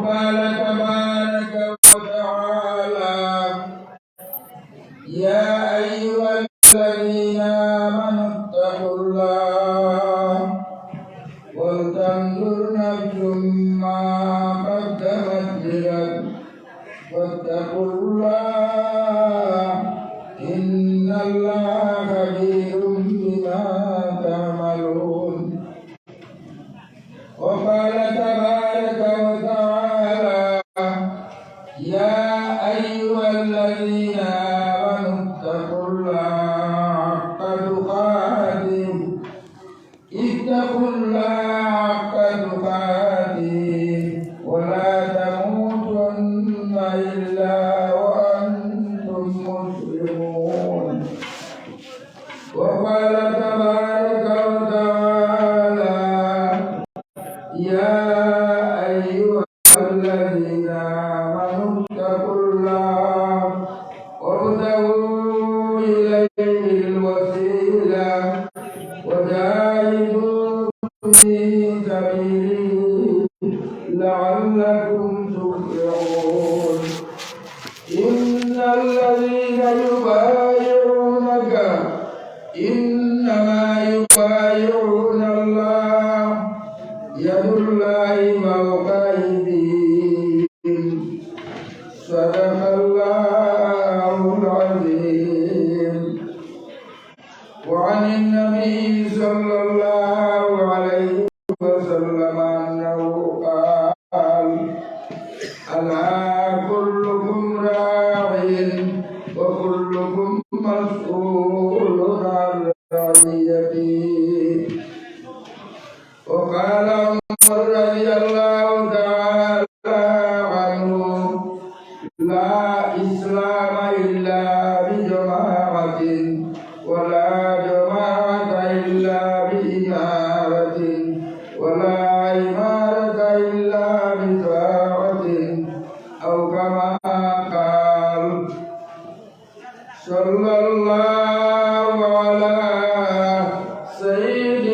وقال لعلكم تفلحون. إن الذين يبايعونك إنما يبايعون الله يد الله فوق أيديهم صدق الله العظيم. وعن النبي صلى الله सर्व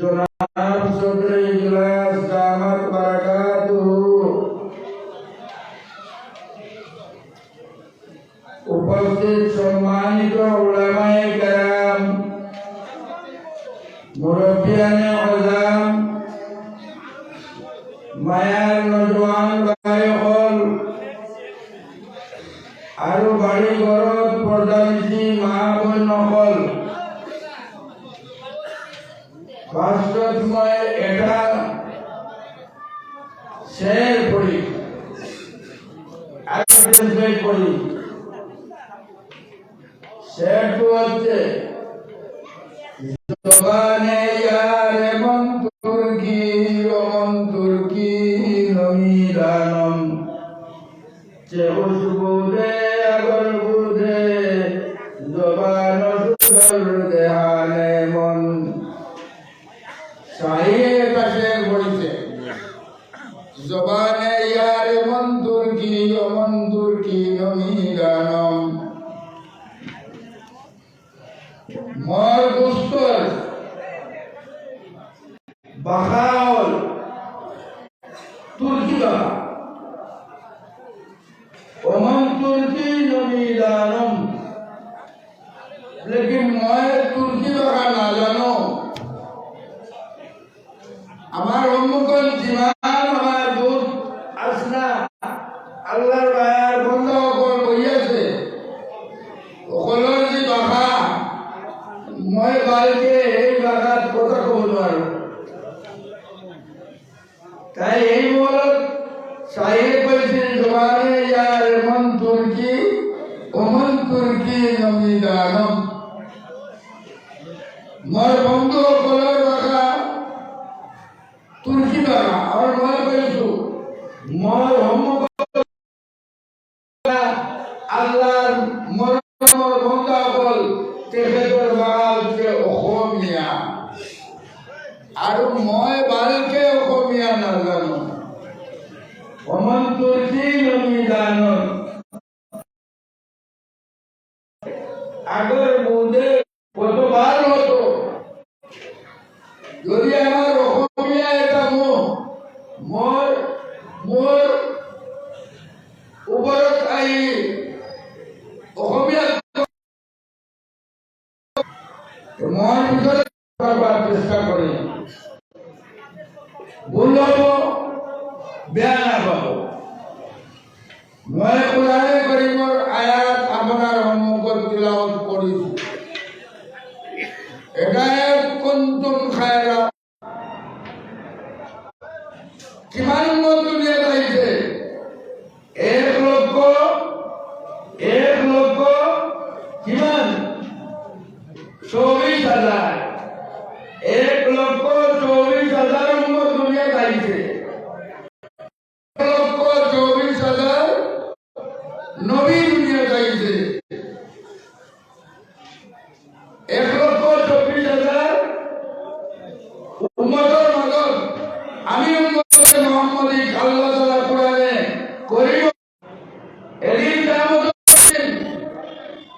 جناب صدر اجلاس دامت برکاتہ উপস্থিত সম্মানিত উলামায়ে কেরাম মুরব্বিয়ানে আজম মায়ার নজওয়ান ভাই হল আৰু বাড়ি ঘৰত প্ৰধানমন্ত্ৰী মা বৈনসকল ফাৰ্ষ্টত মই এটা পঢ়ি অ্যাডভার্টাইজমেন্ট পড়ি। শ্বেরটো হচ্ছে। জবানে ইয়ারে মন তুর্কি ও মন তুর্কি নমিলানম চেহুস বুধে মরগুস্তর বাহাউল তুর্কি বাবা ওমান তুর্কি নমিলানম লেকিন ময় তুর্কি বাবা না জানো। আমার অম্মুকন জিমান আমার দূর আসনা আল্লাহর বায়ার বন্ধ मैं কালকে এই বাগাত কথা কবনার তাই এই বল সাহেব বলছেন জমানে ইয়ার মন তুর্কি ওমন তুর্কি নমিদানম মোর বন্ধু কলর বাগা তুর্কি বাগা আর মই কইছো মোর হম আগৰ বৌদে কতবার হতো? যদি আমার অসমীয়া এটা মোৰ মোৰ ওপৰত আহি অসমীয়া মই ভিতৰত কৰাৰ চেষ্টা কৰিম ভুল হ'ব, বেয়া নাপাব মই কোৰাণে কৰিমৰ আয়াত আপোনাৰ সন্মুখত তিলাৱত কৰিছো হেদায়ত কুন্তুম খায়রা। কিমান পাইছে এক লক্ষ এক লক্ষ, কিমান? চৌবিশ হাজার। এক লক্ষ চৌবিশ হাজার মজুরিয়ে পাইছে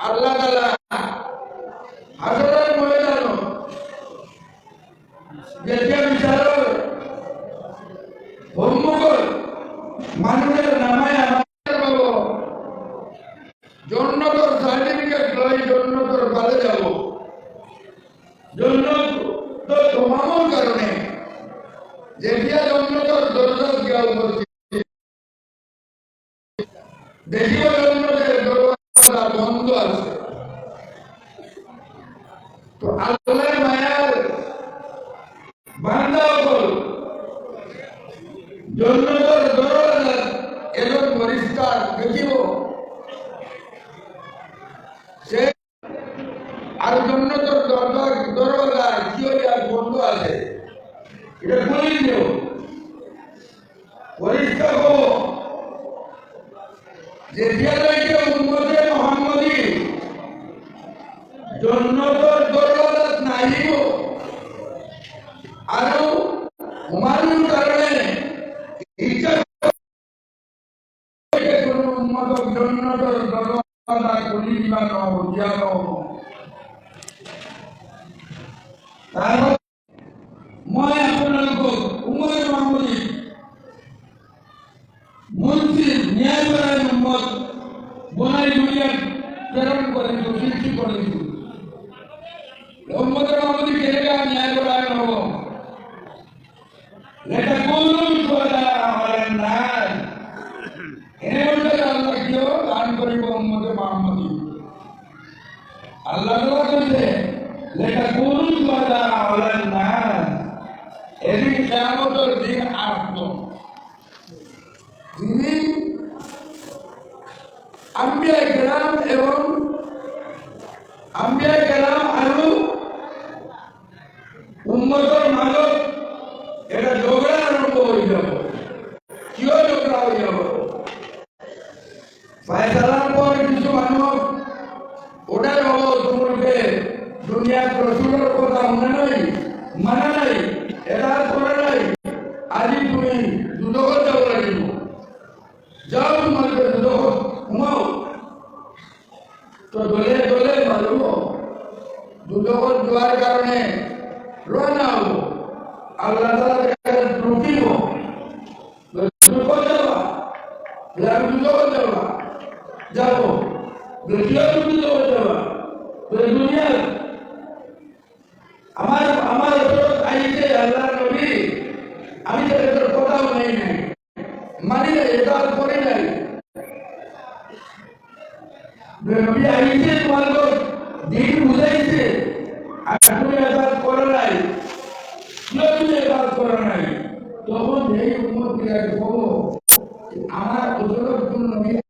আল্লাহ তাআলা হাসরের ময়দান যেতিয়া বিচাৰৰ সন্মুখত যাব। জন্নত তোমামর কারণে যেতিয়া জন্নতর দরজা গিয়া উপস্থিত জন্নতের দরজা বন্ধ আছে। তো আল্লাহর মায়ার বান্দা হল পরিষ্কার দেখিব। সে আর জন্নতর দরজা দরজা কি বন্ধ আছে, এটা খুলে দিও কোনো উন্মতক জন্নতৰ দৰজা খুলি দিবা নহ'ব আম্বিয়া কেরাম এবং আম্বিয়া উম্মতৰ মাজত এটা ঝগড়া আরম্ভ যাব। কিয় ঝগড়া হয়ে যাব? ফায়সালার পর কিছু মানুষ ওটাই হব তোমাকে দুনিয়ার রসুলের কথা মনে নাই, মানা নাই এটা করে নাই। আজি তুমি দুদকত তো দলে দলে মাৰিব দুদকত যোৱাৰ কাৰণে ৰৱানা হ'ব আল্লাহ তাআলা তাকে রুকিব দুদকত যাবা আমি দুদকত যাবা যাব কিয় তুমি দুদকত যাবা দুনিয়াত আমার আমার ওপৰত আহিছে আল্লাহ নবী আমি তেখেতৰ কথাও নাই নাই মানি নাই मी आईचे तुम्हाला नीट बुजायचे तुम्ही আজাদ করো নাই কেউ তুমি আজাদ করো নাই। তখন আমার ওজনের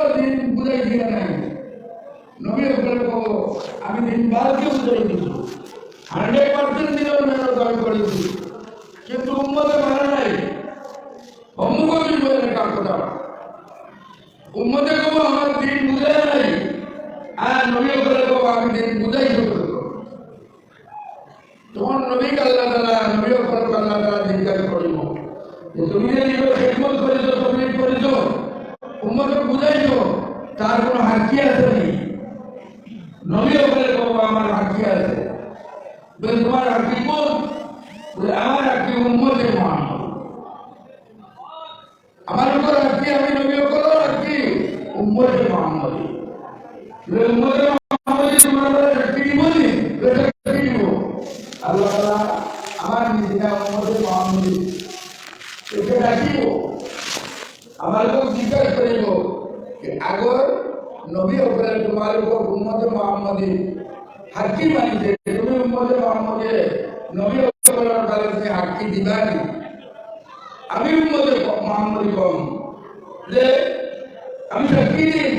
కూడా దీన్ని పూజ చేయాలని నువ్వు ఒకరికి ఆమె దీని బాధకే ఉదయించు హండ్రెడ్ పర్సెంట్ నీలో నేను గాయపడింది కింద ఉమ్మది మరణాయి అమ్ముకొని పోయిన కాకుండా ఉమ్మదకు ఆమె దీని ముదయాలి ఆ నవి ఒకరికి ఆమె దీని ముదయించు তোমার নবী আল্লাহ তালা নবী অপরাধ আল্লাহ তালা দিনকার করব তুমি যে আমি কি দিন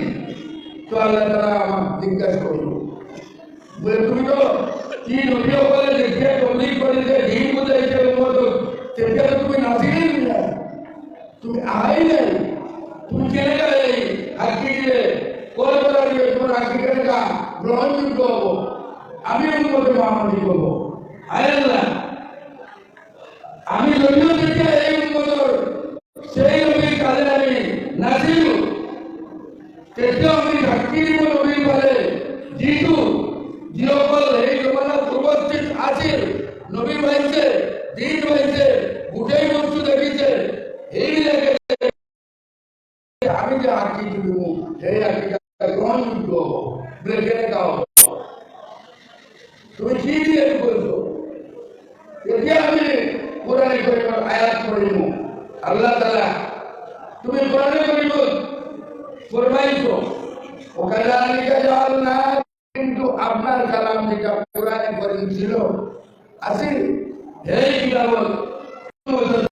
তো আল্লাহ তারা আমার জিজ্ঞাসা করল। বলে, তুমি তো কি নদী ওপরে দেখে তবলিক করে যে দিন বুঝে যে মতো সেটা তুমি নাসিরিন তুমি আই নাই। তুমি কেনে গেলে হাকিকে কলকাতা দিয়ে তোমার হাকিকের কাজ গ্রহণযোগ্য হব আমি উন্নত মামলা দিব আয় আল্লাহ আমি যদিও দেখে